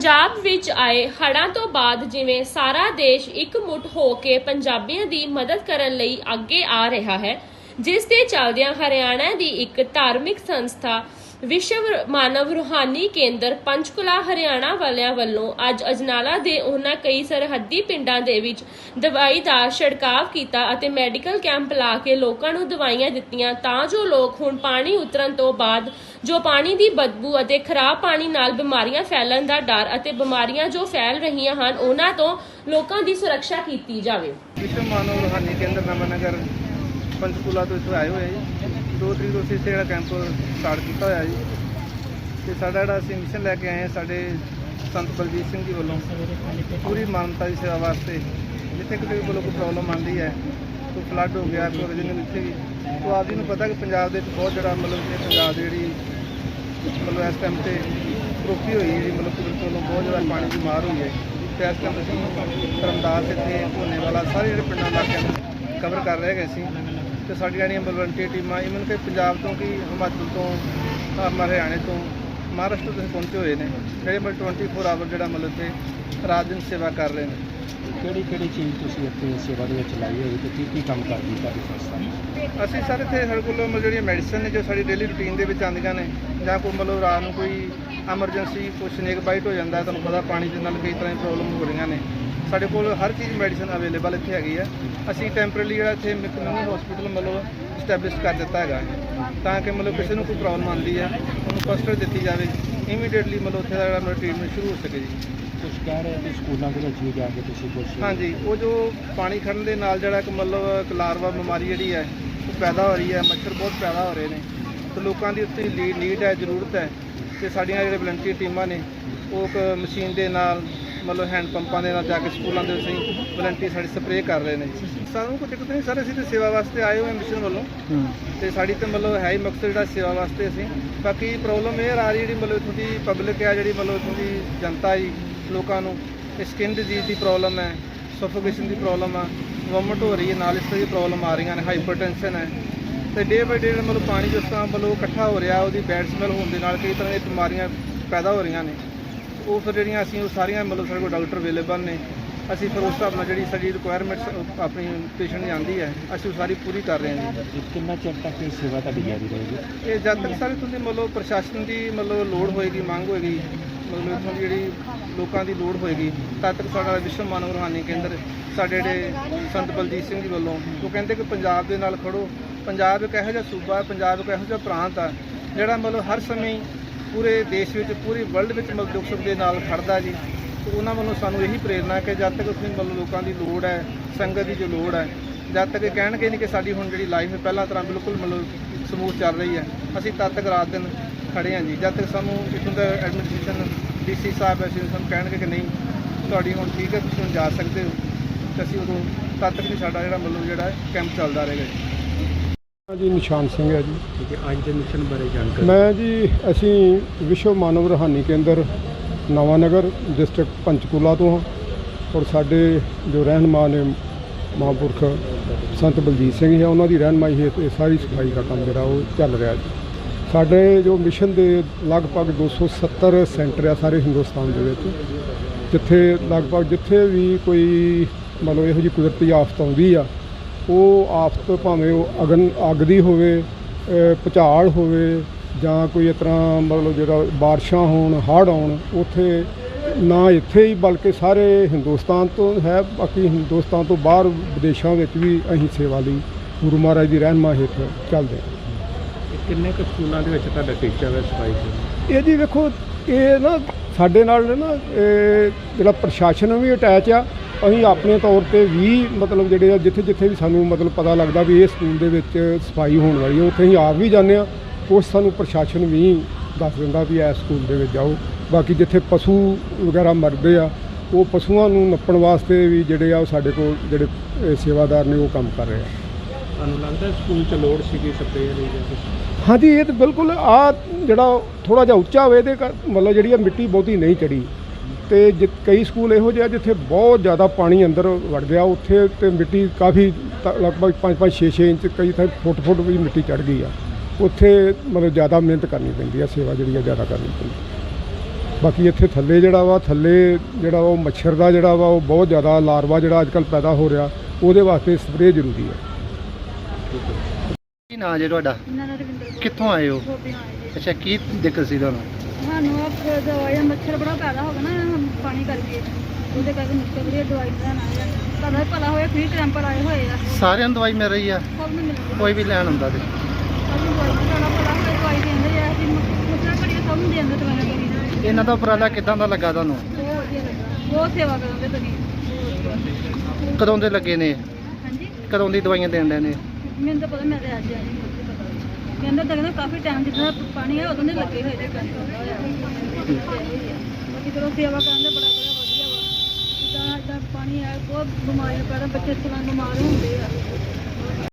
ਪੰਜਾਬ ਵਿੱਚ ਆਏ ਹੜ੍ਹਾਂ ਤੋਂ ਬਾਅਦ ਜਿਵੇਂ ਸਾਰਾ ਦੇਸ਼ ਇਕਮੁੱਠ ਹੋ ਕੇ ਪੰਜਾਬੀਆਂ ਦੀ ਮਦਦ ਕਰਨ ਲਈ ਅੱਗੇ ਆ ਰਿਹਾ ਹੈ, ਜਿਸ ਦੇ ਚੱਲਦਿਆਂ ਹਰਿਆਣਾ ਦੀ ਇੱਕ ਧਾਰਮਿਕ ਸੰਸਥਾ ਵਿਸ਼ਵ ਮਾਨਵ ਰੂਹਾਨੀ ਕੇਂਦਰ ਪੰਚਕੁਲਾ ਹਰਿਆਣਾ ਵਾਲਿਆਂ ਵੱਲੋਂ ਅੱਜ ਅਜਨਾਲਾ ਦੇ ਉਹਨਾਂ ਕਈ ਸਰਹੱਦੀ ਪਿੰਡਾਂ ਦੇ ਵਿੱਚ ਦਵਾਈ ਦਾ ਛਿੜਕਾਅ ਕੀਤਾ ਅਤੇ ਮੈਡੀਕਲ ਕੈਂਪ ਲਾ ਕੇ ਲੋਕਾਂ ਨੂੰ ਦਵਾਈਆਂ ਦਿੱਤੀਆਂ ਤਾਂ ਜੋ ਲੋਕ ਹੁਣ ਪਾਣੀ ਉਤਰਨ ਤੋਂ ਬਾਅਦ ਜੋ ਪਾਣੀ ਦੀ ਬਦਬੂ ਅਤੇ ਖਰਾਬ ਪਾਣੀ ਨਾਲ ਬਿਮਾਰੀਆਂ ਫੈਲਣ ਦਾ ਡਰ ਅਤੇ ਬਿਮਾਰੀਆਂ ਜੋ ਫੈਲ ਰਹੀਆਂ ਹਨ, ਉਹਨਾਂ ਤੋਂ ਲੋਕਾਂ ਦੀ ਸੁਰੱਖਿਆ ਕੀਤੀ ਜਾਵੇ। ਵਿਸ਼ਵ ਮਾਨਵ ਰੂਹਾਨੀ ਕੇਂਦਰ ਨਵਾਂਨਗਰ ਪੰਚਕੂਲਾ ਤੋਂ ਇੱਥੇ ਆਏ ਹੋਏ ਆ ਜੀ। ਦੋ ਤਰੀਕ ਤੋਂ ਅਸੀਂ ਇੱਥੇ ਜਿਹੜਾ ਕੈਂਪ ਸਟਾਰਟ ਕੀਤਾ ਹੋਇਆ ਜੀ। ਤੇ ਸਾਡਾ ਜਿਹੜਾ ਅਸੀਂ ਮਿਸ਼ਨ ਲੈ ਕੇ ਆਏ ਹਾਂ ਸਾਡੇ ਸੰਤ ਬਲਜੀਤ ਸਿੰਘ ਜੀ ਵੱਲੋਂ। ਪੂਰੀ ਮਾਨਵਤਾ ਦੀ ਸੇਵਾ ਵਾਸਤੇ। ਜਿੱਥੇ ਕਿਤੇ ਵੀ ਕੋਲੋਂ ਕੋਈ ਪ੍ਰੋਬਲਮ ਆਉਂਦੀ ਹੈ। ਕੋਈ ਫਲੱਡ ਹੋ ਗਿਆ, ਕੋਈ original ਇੱਥੇ ਵੀ। ਤੋਂ ਆਪ ਜੀ ਨੂੰ ਪਤਾ ਕਿ ਪੰਜਾਬ ਦੇ ਵਿੱਚ ਬਹੁਤ ਜਿਹੜਾ ਮਤਲਬ ਕਿ ਪੰਜਾਬ ਦੀ ਜਿਹੜੀ ਮਤਲਬ ਇਸ ਟਾਈਮ ਤੇ ਰੋਕੀ ਹੋਈ ਜਿਹੜੀ ਮਤਲਬ ਕੁਦਰਤ ਵੱਲੋਂ ਬਹੁਤ ਜ਼ਿਆਦਾ ਪਾਣੀ ਦੀ ਮਾਰ ਹੋਈ ਹੈ। ਤੇ ਇਸ ਟਾਈਮ ਅਸੀਂ ਧਰਮਦਾਸ ਇੱਥੇ ਧੋਨੇ ਵਾਲਾ ਸਾਰੇ ਜਿਹੜੇ ਪਿੰਡਾਂ, ਇਲਾਕਿਆਂ ਨੂੰ ਕਵਰ ਕਰ ਰਹੇ ਗਏ ਸੀ ਤੇ ਸਾਡੀਆਂ ਜਿਹੜੀਆਂ ਵਲੰਟੀਅਰ ਟੀਮਾਂ ਇਵਨ ਕਿ ਪੰਜਾਬ ਤੋਂ ਕੀ ਹਿਮਾਚਲ ਤੋਂ ਹਰਿਆਣੇ ਤੋਂ ਮਹਾਰਾਸ਼ਟਰ ਤੋਂ ਪਹੁੰਚੇ ਹੋਏ ਨੇ ਜਿਹੜੇ ਮਤਲਬ 24 ਆਵਰ ਜਿਹੜਾ ਮਤਲਬ ਤੇ ਰਾਤ ਦਿਨ ਸੇਵਾ ਕਰ ਰਹੇ ਨੇ। ਕਿਹੜੀ ਕਿਹੜੀ ਚੀਜ਼ ਤੁਸੀਂ ਇੱਥੇ ਸੇਵਾ ਦੇ ਵਿੱਚ ਲਾਈ ਹੋਈ ਤੇ ਕੀ ਕੀ ਕੰਮ ਕਰਦੀ ਤੁਹਾਡੀ ਸੰਸਥਾ? ਅਸੀਂ ਸਾਰੇ ਇੱਥੇ ਸਾਡੇ ਕੋਲ ਮਤਲਬ ਜਿਹੜੀਆਂ ਮੈਡੀਸਨ ਨੇ ਜੋ ਸਾਡੀ ਡੇਲੀ ਰੂਟੀਨ ਦੇ ਵਿੱਚ ਆਉਂਦੀਆਂ ਨੇ ਜਾਂ ਕੋਈ ਮਤਲਬ ਰਾਤ ਨੂੰ ਕੋਈ ਐਮਰਜੈਂਸੀ ਕੋਈ ਸਨੇਕ ਬਾਈਟ ਹੋ ਜਾਂਦਾ ਤੁਹਾਨੂੰ ਪਤਾ ਪਾਣੀ ਦੇ ਨਾਲ ਕਈ ਤਰ੍ਹਾਂ ਦੀ ਪ੍ਰੋਬਲਮ ਹੋ ਰਹੀਆਂ ਨੇ। ਸਾਡੇ ਕੋਲ ਹਰ ਚੀਜ਼ ਮੈਡੀਸਨ ਅਵੇਲੇਬਲ ਇੱਥੇ ਹੈਗੀ ਆ। ਅਸੀਂ ਟੈਂਪਰੇਰੀ ਜਿਹੜਾ ਇੱਥੇ ਇੱਕ ਨਵੀਂ ਹਸਪੀਟਲ ਮਤਲਬ ਸਟੈਬਲਿਸ਼ ਕਰ ਦਿੱਤਾ ਹੈਗਾ। ਤਾਂ ਕਿ ਮਤਲਬ ਕਿਸੇ ਨੂੰ ਕੋਈ ਪ੍ਰੋਬਲਮ ਆਉਂਦੀ ਹੈ ਉਹਨੂੰ ਫਸਟ ਏਡ ਦਿੱਤੀ ਜਾਵੇ ਇਮੀਡੀਏਟਲੀ ਮਤਲਬ ਉੱਥੇ ਦਾ ਜਿਹੜਾ ਮਤਲਬ ਟ੍ਰੀਟਮੈਂਟ ਸ਼ੁਰੂ ਹੋ ਸਕੇ ਜੀ। ਕੁਝ ਕਹਿ ਰਹੇ ਕਿ ਸਕੂਲਾਂ ਦੇ ਵਿੱਚ ਵੀ ਜਾ ਕੇ ਤੁਸੀਂ ਕੁਝ ਹਾਂਜੀ ਉਹ ਜੋ ਪਾਣੀ ਖੜਨ ਦੇ ਨਾਲ ਜਿਹੜਾ ਇੱਕ ਮਤਲਬ ਇੱਕ ਲਾਰਵਾ ਬਿਮਾਰੀ ਜਿਹੜੀ ਹੈ ਉਹ ਪੈਦਾ ਹੋ ਰਹੀ ਹੈ ਮੱਛਰ ਬਹੁਤ ਪੈਦਾ ਹੋ ਰਹੇ ਨੇ। ਤੇ ਲੋਕਾਂ ਦੀ ਉੱਤੇ ਨੀਡ ਹੈ ਜ਼ਰੂਰਤ ਹੈ। ਤੇ ਸਾਡੀਆਂ ਜਿਹੜੇ ਵਲੰਟੀਅਰ ਟੀਮਾਂ ਨੇ ਉਹ ਇੱਕ ਮਸ਼ੀਨ ਦੇ ਨਾਲ ਮਤਲਬ ਹੈਂਡ ਪੰਪਾਂ ਦੇ ਨਾਲ ਜਾ ਕੇ ਸਕੂਲਾਂ ਦੇ ਵਿੱਚ ਅਸੀਂ ਵਲੰਟੀਅਰ ਸਾਡੀ ਸਪਰੇਅ ਕਰ ਰਹੇ ਨੇ। ਸਾਨੂੰ ਕੋਈ ਦਿੱਕਤ ਨਹੀਂ ਸਰ ਅਸੀਂ ਤੇ ਸੇਵਾ ਵਾਸਤੇ ਆਏ ਹੋਏ ਮਿਸ਼ਨ ਵੱਲੋਂ। ਤੇ ਸਾਡੀ ਤੇ ਮਤਲਬ ਹੈ ਹੀ ਮਕਸਦ ਜਿਹੜਾ ਸੇਵਾ ਵਾਸਤੇ ਅਸੀਂ। ਬਾਕੀ ਪ੍ਰੋਬਲਮ ਇਹ ਆ ਰਹੀ ਜਿਹੜੀ ਮਤਲਬ ਇੱਥੋਂ ਦੀ ਪਬਲਿਕ ਹੈ ਜਿਹੜੀ ਮਤਲਬ ਇੱਥੋਂ ਦੀ ਜਨਤਾ ਹੈ ਲੋਕਾਂ ਨੂੰ ਸਕਿਨ ਡਿਜ਼ੀਜ਼ ਦੀ ਪ੍ਰੋਬਲਮ ਹੈ ਸਫੋਕੇਸ਼ਨ ਦੀ ਪ੍ਰੋਬਲਮ ਆ ਵੋਮਿਟ ਹੋ ਰਹੀ ਹੈ ਨਾਲ ਇਸ ਤਰ੍ਹਾਂ ਦੀ ਪ੍ਰੋਬਲਮ ਆ ਰਹੀਆਂ ਨੇ ਹਾਈਪਰਟੈਂਸ਼ਨ ਹੈ। ਤੇ ਡੇ ਬਾਈ ਡੇ ਮਤਲਬ ਪਾਣੀ ਜਿਸ ਤਰ੍ਹਾਂ ਮਤਲਬ ਇਕੱਠਾ ਹੋ ਰਿਹਾ ਉਹਦੀ ਬੈਡ ਸਮੈਲ ਹੋਣ ਦੇ ਨਾਲ ਕਈ ਤਰ੍ਹਾਂ ਦੀਆਂ ਬਿਮਾਰੀਆਂ ਪੈਦਾ ਹੋ ਰਹੀਆਂ ਨੇ। ਉਹ ਫਿਰ ਜਿਹੜੀਆਂ ਅਸੀਂ ਉਹ ਸਾਰੀਆਂ ਮਤਲਬ ਸਾਡੇ ਕੋਲ ਡਾਕਟਰ ਅਵੇਲੇਬਲ ਨੇ। ਅਸੀਂ ਫਿਰ ਉਸ ਹਿਸਾਬ ਨਾਲ ਜਿਹੜੀ ਸਾਡੀ ਰਿਕੁਆਇਰਮੈਂਟਸ ਆਪਣੀ ਪੇਸ਼ੈਂਟ ਦੀ ਆਉਂਦੀ ਹੈ। ਅਸੀਂ ਉਹ ਸਾਰੀ ਪੂਰੀ ਕਰ ਰਹੇ ਹਾਂ ਜੀ। ਕਿੰਨਾ ਚਿਰ ਤੱਕ ਇਹ ਸੇਵਾ ਤੁਹਾਡੀ ਜਾਰੀ ਰਹੇਗੀ? ਇਹ ਜਦ ਤੱਕ ਸਾਰੇ ਤੁਸੀਂ ਮਤਲਬ ਪ੍ਰਸ਼ਾਸਨ ਦੀ ਮਤਲਬ ਲੋੜ ਹੋਏਗੀ ਮੰਗ ਹੋਏਗੀ ਮਤਲਬ ਇੱਥੋਂ ਦੀ ਜਿਹੜੀ ਲੋਕਾਂ ਦੀ ਲੋੜ ਹੋਏਗੀ ਤਦ ਤੱਕ ਸਾਡਾ ਵਿਸ਼ਵ ਮਾਨਵ ਰੂਹਾਨੀ ਕੇਂਦਰ ਸਾਡੇ ਜਿਹੜੇ ਸੰਤ ਬਲਜੀਤ ਸਿੰਘ ਜੀ ਵੱਲੋਂ ਉਹ ਕਹਿੰਦੇ ਕਿ ਪੰਜਾਬ ਦੇ ਨਾਲ ਖੜੋ। ਪੰਜਾਬ ਇੱਕ ਇਹੋ ਜਿਹਾ ਸੂਬਾ ਹੈ ਪੰਜਾਬ ਇੱਕ ਇਹੋ ਜਿਹਾ ਪ੍ਰਾਂਤ ਆ ਜਿਹੜਾ ਮਤਲਬ ਹਰ ਸਮੇਂ ਪੂਰੇ ਦੇਸ਼ ਵਿੱਚ, ਪੂਰੀ ਵਰਲਡ ਵਿੱਚ ਮਤਲਬ ਦੁੱਖ ਸੁੱਖ ਦੇ ਨਾਲ ਖੜਦਾ ਜੀ। ਤੇ ਉਹਨਾਂ ਵੱਲੋਂ ਸਾਨੂੰ ਇਹੀ ਪ੍ਰੇਰਨਾ ਕਿ ਜਦ ਤੱਕ ਅਸੀਂ ਮਤਲਬ ਲੋਕਾਂ ਦੀ ਲੋੜ ਹੈ, ਸੰਗਤ ਦੀ ਜੋ ਲੋੜ ਹੈ, ਜਦ ਤੱਕ ਇਹ ਕਹਿਣਗੇ ਨਹੀਂ ਕਿ ਸਾਡੀ ਹੁਣ ਜਿਹੜੀ ਲਾਈਫ ਹੈ, ਪਹਿਲਾਂ ਤਰ੍ਹਾਂ ਬਿਲਕੁਲ ਮਤਲਬ ਸਮੂਥ ਚੱਲ ਰਹੀ ਹੈ। ਅਸੀਂ ਤਦ ਤੱਕ ਰਾਤ ਦਿਨ ਖੜੇ ਹਾਂ ਜੀ। ਜਦ ਤੱਕ ਸਾਨੂੰ ਇੱਥੋਂ ਦਾ ਐਡਮਿਨਿਸਟ੍ਰੇਸ਼ਨ ਡੀਸੀ ਸਾਹਿਬ ਅਸੀਂ ਸਾਨੂੰ ਕਹਿਣਗੇ ਕਿ ਨਹੀਂ, ਤੁਹਾਡੀ ਹੁਣ ਠੀਕ ਹੈ, ਤੁਸੀਂ ਹੁਣ ਜਾ ਸਕਦੇ ਹੋ। ਤੇ ਅਸੀਂ ਉਦੋਂ ਤਦ ਤੱਕ ਨਹੀਂ ਸਾਡਾ ਜਿਹੜਾ ਮਤਲਬ ਜਿਹੜਾ ਕੈਂਪ ਚੱਲਦਾ ਰਹੇਗਾ ਜੀ। ਜੀ ਨਿਸ਼ਾਨ ਸਿੰਘ ਹੈ ਜੀ। ਠੀਕ ਹੈ ਅੱਜ ਦੇ ਮਿਸ਼ਨ ਬਾਰੇ ਜਾਣਕਾਰੀ ਮੈਂ ਜੀ ਅਸੀਂ ਵਿਸ਼ਵ ਮਾਨਵ ਰੂਹਾਨੀ ਕੇਂਦਰ ਨਵਾਂਨਗਰ ਡਿਸਟ੍ਰਿਕਟ ਪੰਚਕੂਲਾ ਤੋਂ ਹਾਂ ਔਰ ਸਾਡੇ ਜੋ ਰਹਿਨੁਮਾ ਨੇ ਮਹਾਂਪੁਰਖ ਸੰਤ ਬਲਜੀਤ ਸਿੰਘ ਹੈ ਉਹਨਾਂ ਦੀ ਰਹਿਨਮਾਈ ਹੇਠ ਇਹ ਸਾਰੀ ਸਫ਼ਾਈ ਦਾ ਕੰਮ ਜਿਹੜਾ ਉਹ ਚੱਲ ਰਿਹਾ ਜੀ। ਸਾਡੇ ਜੋ ਮਿਸ਼ਨ ਦੇ ਲਗਭਗ 270 ਸੈਂਟਰ ਆ ਸਾਰੇ ਹਿੰਦੁਸਤਾਨ ਦੇ ਵਿੱਚ ਜਿੱਥੇ ਲਗਭਗ ਜਿੱਥੇ ਵੀ ਕੋਈ ਮਤਲਬ ਇਹੋ ਜਿਹੀ ਕੁਦਰਤੀ ਆਫਤ ਆਉਂਦੀ ਆ ਉਹ ਆਫਤ ਭਾਵੇਂ ਉਹ ਅਗਨ ਅੱਗ ਦੀ ਹੋਵੇ ਅ, ਭੁਚਾਲ ਹੋਵੇ ਜਾਂ ਕੋਈ ਇਸ ਤਰ੍ਹਾਂ ਮਤਲਬ ਜਿਹੜਾ ਬਾਰਿਸ਼ਾਂ ਹੋਣ ਹੜ੍ਹ ਆਉਣ ਉੱਥੇ ਨਾ ਇੱਥੇ ਹੀ ਬਲਕਿ ਸਾਰੇ ਹਿੰਦੁਸਤਾਨ ਤੋਂ ਹੈ ਬਾਕੀ ਹਿੰਦੁਸਤਾਨ ਤੋਂ ਬਾਹਰ ਵਿਦੇਸ਼ਾਂ ਵਿੱਚ ਵੀ ਅਸੀਂ ਸੇਵਾ ਲਈ ਗੁਰੂ ਮਹਾਰਾਜ ਦੀ ਰਹਿਨਮਾ ਹੇਠ ਚੱਲਦੇ ਕਿੰਨੇ ਕੁ ਸਕੂਲਾਂ ਦੇ ਵਿੱਚ ਤੁਹਾਡਾ ਟੀਚਾ ਹੈ ਸਫ਼ਾਈ ਇਹ ਜੀ ਵੇਖੋ ਇਹ ਨਾ ਸਾਡੇ ਨਾਲ ਨਾ ਇਹ ਜਿਹੜਾ ਪ੍ਰਸ਼ਾਸਨ ਵੀ ਅਟੈਚ ਆ ਅਸੀਂ ਆਪਣੇ ਤੌਰ ਤੇ ਵੀ ਮਤਲਬ ਜਿਹੜੇ ਆ ਜਿੱਥੇ ਜਿੱਥੇ ਵੀ ਸਾਨੂੰ ਮਤਲਬ ਪਤਾ ਲੱਗਦਾ ਵੀ ਇਹ ਸਕੂਲ ਦੇ ਵਿੱਚ ਸਫ਼ਾਈ ਹੋਣ ਵਾਲੀ ਹੈ ਉੱਥੇ ਅਸੀਂ ਆਪ ਵੀ ਜਾਂਦੇ ਆ। ਉਸ ਸਾਨੂੰ ਪ੍ਰਸ਼ਾਸਨ ਵੀ ਦੱਸ ਦਿੰਦਾ ਵੀ ਇਸ ਸਕੂਲ ਦੇ ਵਿੱਚ ਜਾਓ। ਬਾਕੀ ਜਿੱਥੇ ਪਸ਼ੂ ਵਗੈਰਾ ਮਰਦੇ ਆ ਉਹ ਪਸ਼ੂਆਂ ਨੂੰ ਨੱਪਣ ਵਾਸਤੇ ਵੀ ਜਿਹੜੇ ਆ ਉਹ ਸਾਡੇ ਕੋਲ ਜਿਹੜੇ ਸੇਵਾਦਾਰ ਨੇ ਉਹ ਕੰਮ ਕਰ ਰਹੇ ਆ। ਤੁਹਾਨੂੰ ਲੱਗਦਾ ਸਕੂਲ 'ਚ ਲੋੜ ਸੀਗੀ ਸਪਰੇਅ ਦੀ ਜਾਂ ਕੁਛ? ਹਾਂਜੀ ਇਹ ਤਾਂ ਬਿਲਕੁਲ ਆ ਜਿਹੜਾ ਥੋੜਾ ਜਿਹਾ ਉੱਚਾ ਹੋਵੇ ਇਹਦੇ ਕਰ- ਮਤਲਬ ਜਿਹੜੀ ਆ ਮਿੱਟੀ ਬਹੁਤੀ ਨਹੀਂ ਚੜੀ ਤੇ ਜਿ- ਕਈ ਸਕੂਲ ਇਹੋ ਜਿਹੇ ਆ ਜਿੱਥੇ ਬਹੁਤ ਜ਼ਿਆਦਾ ਪਾਣੀ ਅੰਦਰ ਵੜ ਗਿਆ। ਉੱਥੇ ਤੇ ਮਿੱਟੀ ਕਾਫੀ ਤ- ਲਗਭਗ 5-5 6-6 ਇੰਚ ਕਈ ਥਾਂ ਫੁੱਟ ਫੁੱਟ ਵੀ ਮਿੱਟੀ ਚੜ ਗਈ ਆ। ਉੱਥੇ ਮਤਲਬ ਜ਼ਿਆਦਾ ਮਿਹਨਤ ਕਰਨੀ ਪੈਂਦੀ ਆ ਸੇਵਾ ਜਿਹੜੀ ਆ ਜ਼ਿਆਦਾ ਕਰਨੀ ਪੈਂਦੀ। ਬਾਕੀ ਇੱਥੇ ਥੱਲੇ ਜਿਹੜਾ ਵਾ ਥੱਲੇ ਜਿਹੜਾ ਵਾ ਉਹ ਮੱਛਰ ਦਾ ਜਿਹੜਾ ਵਾ ਉਹ ਬਹੁਤ ਜ਼ਿਆਦਾ ਲਾਰਵਾ ਜਿਹੜਾ ਅੱਜਕੱਲ ਪੈਦਾ ਹੋ ਰਿਹਾ ਉਹਦੇ ਵਾਸਤੇ ਸਪਰੇਅ ਜ਼ਰੂਰੀ ਹੈ ਕੀ ਨਾਂ ਜੇ ਤੁਹਾਡਾ? ਇਹਨਾਂ ਦਾ ਰਵਿੰਦਰ ਕਿੱਥੋਂ ਆਏ ਹੋ? ਆਏ। ਅੱਛਾ ਕੀ ਦਿੱਕਤ ਸੀ ਤੁਹਾਨੂੰ? ਸਾਨੂੰ ਦਵਾਈ ਮੱਛਰ ਬੜਾ ਪੈਦਾ ਹੋ ਗਿਆ ਨਾ ਪਾਣੀ ਕਰਕੇ। ਉਹਦੇ ਕਰਕੇ ਮੁਸ਼ਕਲ ਦੀ ਦਵਾਈ ਲੈਣ ਆਏ ਆ। ਤੁਹਾਡਾ ਵੀ ਭਲਾ ਹੋਇਆ ਫ੍ਰੀ ਕੈਂਪਰ ਆਏ ਹੋਏ ਆ। ਸਾਰਿਆਂ ਨੂੰ ਦਵਾਈ ਮਿਲ ਰਹੀ ਆ? ਸਭ ਨੂੰ ਮਿਲਦੀ ਕੋਈ ਵੀ ਲੈਣ ਹੁੰਦਾ ਤੇ। ਸਭ ਨੂੰ ਦਵਾਈ ਤੁਹਾਡਾ ਭਲਾ ਹੋਇਆ ਦਵਾਈ ਦਿੰਦੇ ਆ। ਅਸੀਂ ਮੁੱਛਾਂ ਘੜੀਆਂ ਸਭ ਨੂੰ ਦਿੰਦੇ ਦਵਾਈਆਂ ਕਰੀ ਦਾ ਇਹਨਾਂ ਦਾ ਉਪਰਾਲਾ ਕਿਦਾਂ ਦਾ ਲੱਗਾ ਤੁਹਾਨੂੰ? ਬਹੁਤ ਵਧੀਆ ਲੱਗਾ। ਬਹੁਤ ਸੇਵਾ ਕਰਦੇ ਤੁਸੀਂ। ਕਦੋਂ ਦੇ ਲੱਗੇ ਨੇ? ਹਾਂਜੀ? ਕਦੋਂ ਦੀ ਦਵਾਈਆਂ ਦੇਣ ਦੇ ਨੇ? ਮੈਨੂੰ ਤਾਂ ਪਤਾ ਮੈਂ ਤੇ ਅੱਜ ਆਈ ਕਹਿੰਦਾ ਤਾਂ ਕਹਿੰਦਾ ਕਾਫੀ ਟਾਈਮ ਜਿੱਦਾਂ ਪਾਣੀ ਹੈ ਉਦੋਂ ਦੇ ਲੱਗੇ ਹੋਏ ਨੇ ਬਾਕੀ ਚਲੋ ਸੇਵਾ ਕਰਨ ਦਾ ਬੜਾ ਬੜਾ ਵਧੀਆ ਵਾ। ਜਿੱਦਾਂ ਇੱਦਾਂ ਪਾਣੀ ਹੈ ਬਹੁਤ ਬਿਮਾਰੀਆਂ ਪੈਦਾ, ਬੱਚੇ ਚਲਾਂ ਬਿਮਾਰ ਹੁੰਦੇ ਆ।